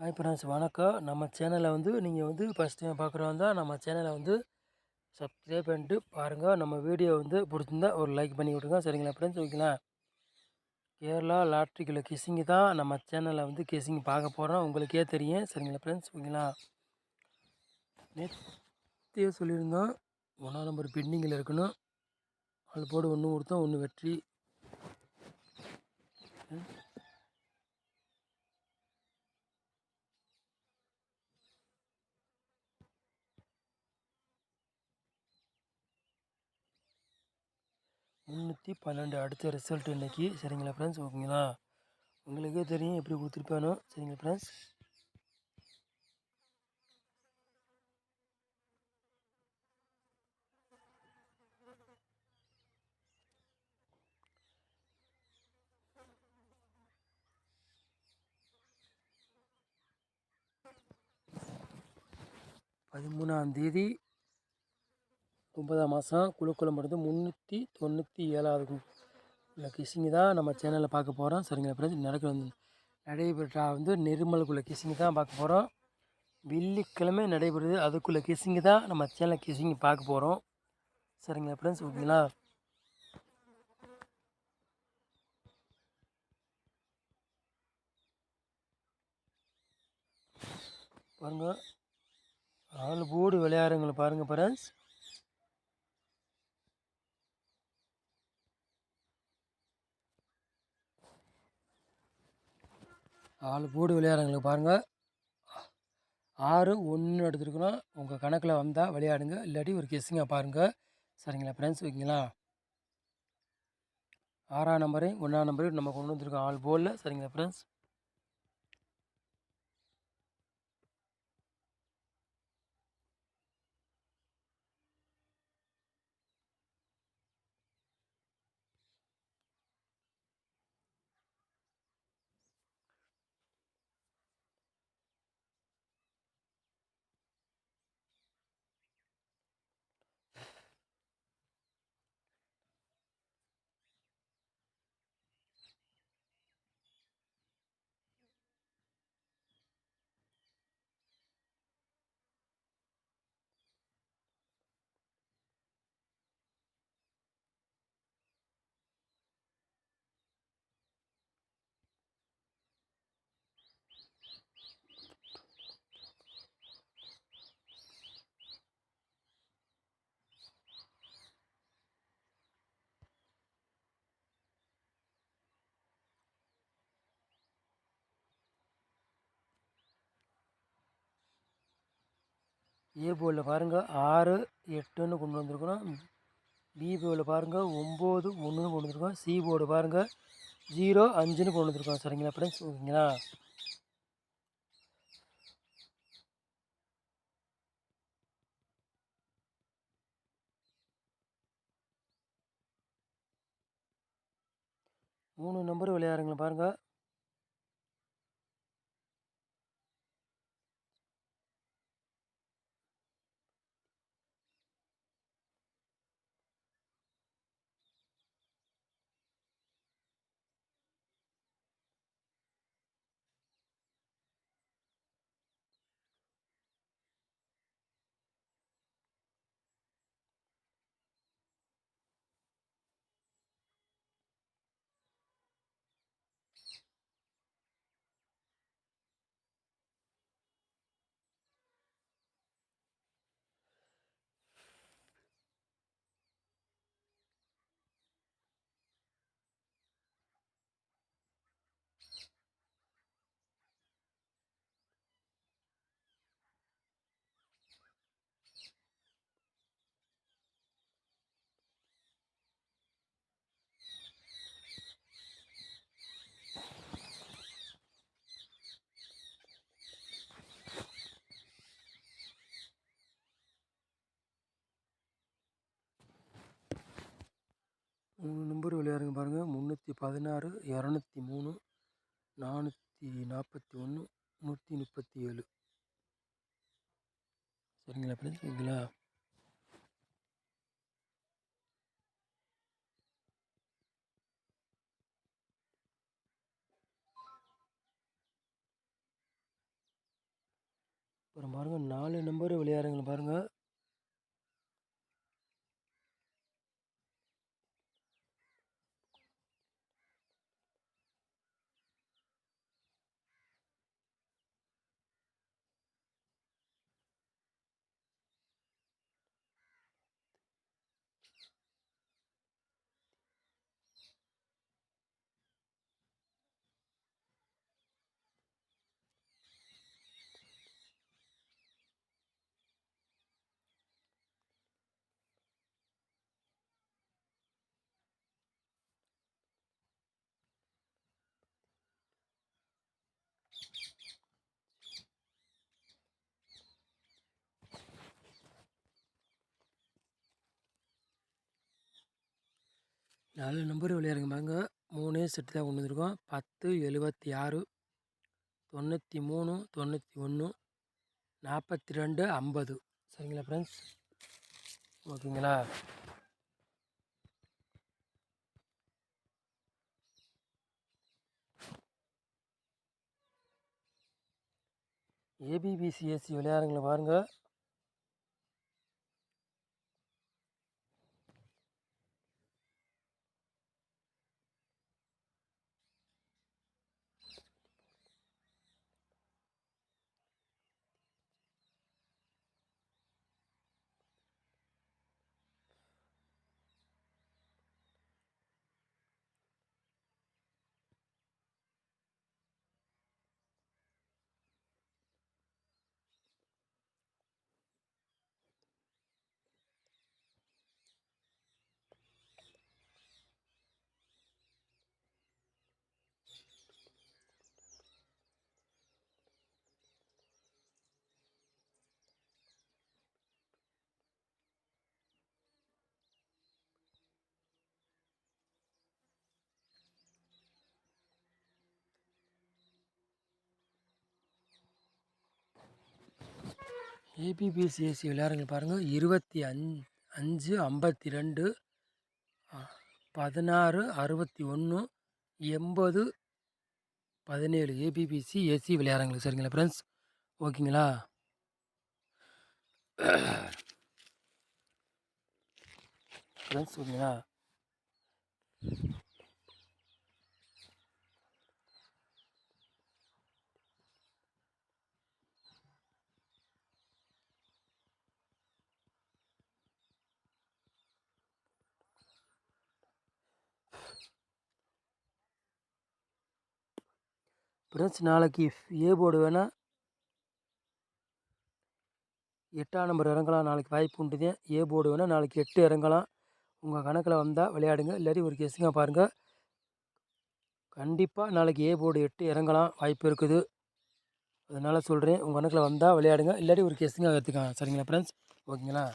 Hi friends வணக்கம். நம்ம சேனலை வந்து நீங்கள் வந்து ஃபஸ்ட் டைம் பார்க்குறவங்க தான் நம்ம சேனலை வந்து சப்ஸ்கிரைப் பண்ணிட்டு பாருங்கள் நம்ம வீடியோ வந்து பிடிச்சிருந்தா ஒரு லைக் பண்ணி விட்ருங்க சரிங்களா ஃப்ரெண்ட்ஸ் ஓகேங்களா? கேரளா லாட்ரிக்குள்ள கிசிங்கு தான் நம்ம சேனலில் வந்து கிசிங் பார்க்க போகிறோம் உங்களுக்கே தெரியும். சரிங்களா ஃப்ரெண்ட்ஸ் ஓகேங்களா? நேற்றே சொல்லியிருந்தோம். ஒன்றாம் நம்பர் பெண்டிங்கில் இருக்கணும். அது போடு ஒன்று கொடுத்தோம் ஒன்று வெற்றி. முந்நூற்றி பன்னெண்டு. அடுத்த ரிசல்ட் இன்றைக்கி சரிங்களா ஃப்ரெண்ட்ஸ் ஓகேங்களா? உங்களுக்கே தெரியும் எப்படி கொடுத்துருப்பானோ. சரிங்களா ஃப்ரெண்ட்ஸ் பதிமூணாம் தேதி ஒன்பதாம் மாதம் குழுக்குளம் மருந்து முந்நூற்றி தொண்ணூற்றி ஏழாவது உள்ள கிசிங்கு தான் நம்ம சேனலில் பார்க்க போகிறோம் சரிங்களா ஃப்ரெண்ட்ஸ் நடக்கிற நடைபெற்றா வந்து நெருமலுக்குள்ள கிசிங்கு தான் பார்க்க போகிறோம் வெள்ளிக்கிழமை நடைபெறுது. அதுக்குள்ளே கிசிங்கு தான் நம்ம சேனலில் கிசிங்கு பார்க்க போகிறோம் சரிங்களா ஃப்ரெண்ட்ஸ் ஓகேங்களா? பாருங்கள் ஆள் போடு விளையாடுங்களை பாருங்கள் ஃப்ரெண்ட்ஸ் ஆள் போடு விளையாடுறவங்களுக்கு பாருங்கள் ஆறு ஒன்று எடுத்துருக்குறோம் உங்கள் கணக்கில் வந்தால் விளையாடுங்க. இல்லாட்டி ஒரு கெஸ்ஸிங்காக பாருங்கள் சரிங்களா ஃப்ரெண்ட்ஸ் ஓகேங்களா? ஆறாம் நம்பரையும் ஒன்றாம் நம்பரையும் நம்ம கொண்டு வந்துருக்கோம். ஆள் போலில் சரிங்களா ஃப்ரெண்ட்ஸ் ஏ போர்டில் பாருங்கள் ஆறு எட்டுன்னு கொண்டு வந்திருக்கிறோம். பி போர்டில் பாருங்கள் ஒம்பது ஒன்றுன்னு கொண்டு வந்திருக்கோம். சி போர்டு பாருங்கள் ஜீரோ அஞ்சுன்னு கொண்டு வந்திருக்கோம். சரிங்களா ஃப்ரெண்ட்ஸ் ஓகேங்களா? மூணு நம்பர் விளையாடுங்களேன் பாருங்கள் மூணு நம்பர் விளையாடுங்க பாருங்கள் முந்நூற்றி பதினாறு இரநூத்தி மூணு நானூற்றி நாற்பத்தி ஒன்று நூற்றி முப்பத்தி ஏழு சரிங்களா ஃப்ரெண்ட்ஸ் சரிங்களா அப்புறம் பாருங்கள் நாலு நம்பர் விளையாடுங்க பாருங்கள் நாலு நம்பர் விளையாடுங்க பாருங்க. மூணு செட்டு தான் கொண்டு வந்திருக்கோம். பத்து எழுபத்தி ஆறு தொண்ணூற்றி மூணு தொண்ணூற்றி ஒன்று நாற்பத்தி ரெண்டு ஐம்பது. சரிங்களா ஃப்ரெண்ட்ஸ் ஓகேங்களா? ஏபிபிசிஎஸ்சி விளையாடுங்களை பாருங்கள் ஏபிபிசிஎஸ்சி விளையாடுங்க பாருங்கள் இருபத்தி அஞ் அஞ்சு ஐம்பத்தி ரெண்டு பதினாறு அறுபத்தி ஒன்று எண்பது பதினேழு. ஏபிபிசி ஏசி விளையாடுறங்களுக்கு சரிங்களா ஃப்ரெண்ட்ஸ் ஓகேங்களா? ஃப்ரெண்ட்ஸ் ஓகேங்களா? ஃப்ரெண்ட்ஸ் நாளைக்கு ஏ போர்டு வேணால் எட்டாம் நம்பர் இறங்கலாம். நாளைக்கு வாய்ப்பு உண்டுதே ஏ போர்டு வேணால் நாளைக்கு எட்டு இறங்கலாம். உங்கள் கணக்கில் வந்தால் விளையாடுங்க. இல்லாட்டி ஒரு கெஸ்ஸிங்காக பாருங்கள் கண்டிப்பாக நாளைக்கு ஏ போர்டு எட்டு இறங்கலாம். வாய்ப்பு இருக்குது. அதனால் சொல்கிறேன் உங்கள் கணக்கில் வந்தால் விளையாடுங்க. இல்லாட்டி ஒரு கெஸ்ஸிங்காக எடுத்துக்கலாம். சரிங்களா ஃப்ரெண்ட்ஸ் ஓகேங்களா?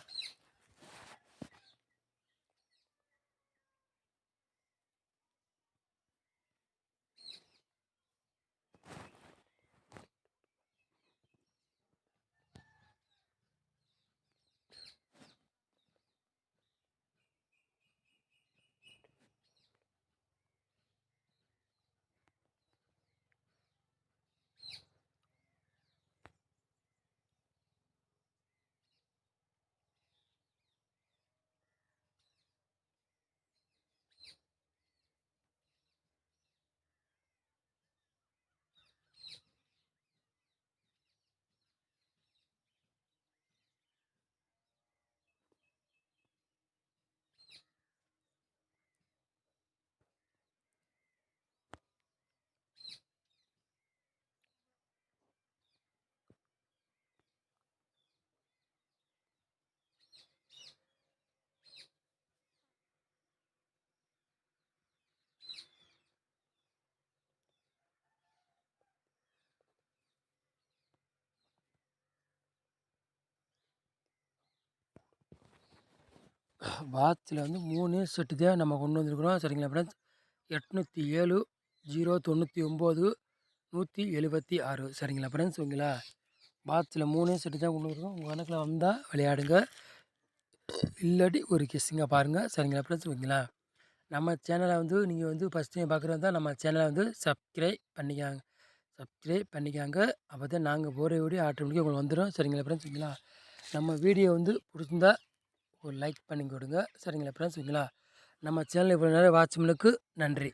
வாட்சில் வந்து மூணு செட்டு தான் நம்ம கொண்டு வந்திருக்கிறோம். சரிங்களா ஃப்ரெண்ட்ஸ் எட்நூற்றி ஏழு ஜீரோ தொண்ணூற்றி ஒம்பது நூற்றி எழுபத்தி ஆறு. சரிங்களா ஃப்ரெண்ட்ஸ் ஓகேங்களா? பாக்ஸில் மூணு செட்டு தான் கொண்டு வந்திருக்கோம் உங்கள் கணக்கில் வந்தால் விளையாடுங்க. இல்லாட்டி ஒரு கெஸ்ஸிங்காக பாருங்கள் சரிங்களா ஃப்ரெண்ட்ஸ் ஓகேங்களா? நம்ம சேனலை வந்து நீங்கள் வந்து ஃபஸ்ட் டைம் பார்க்குறதா நம்ம சேனலை வந்து சப்ஸ்கிரைப் பண்ணிக்காங்க. சப்ஸ்கிரைப் பண்ணிக்காங்க. அப்போ தான் நாங்கள் போகிற வீடியோ ஆட்டோமேட்டிக்காக உங்களுக்கு வந்துடும் சரிங்களா ஃப்ரெண்ட்ஸ் ஓகேங்களா? நம்ம வீடியோ வந்து பிடிச்சிருந்தா ஒரு லைக் பண்ணி கொடுங்க சரிங்களா ஃப்ரெண்ட்ஸ் ஓகேங்களா? நம்ம சேனல் இவ்வளோ நேரம் வாட்ச் நன்றி.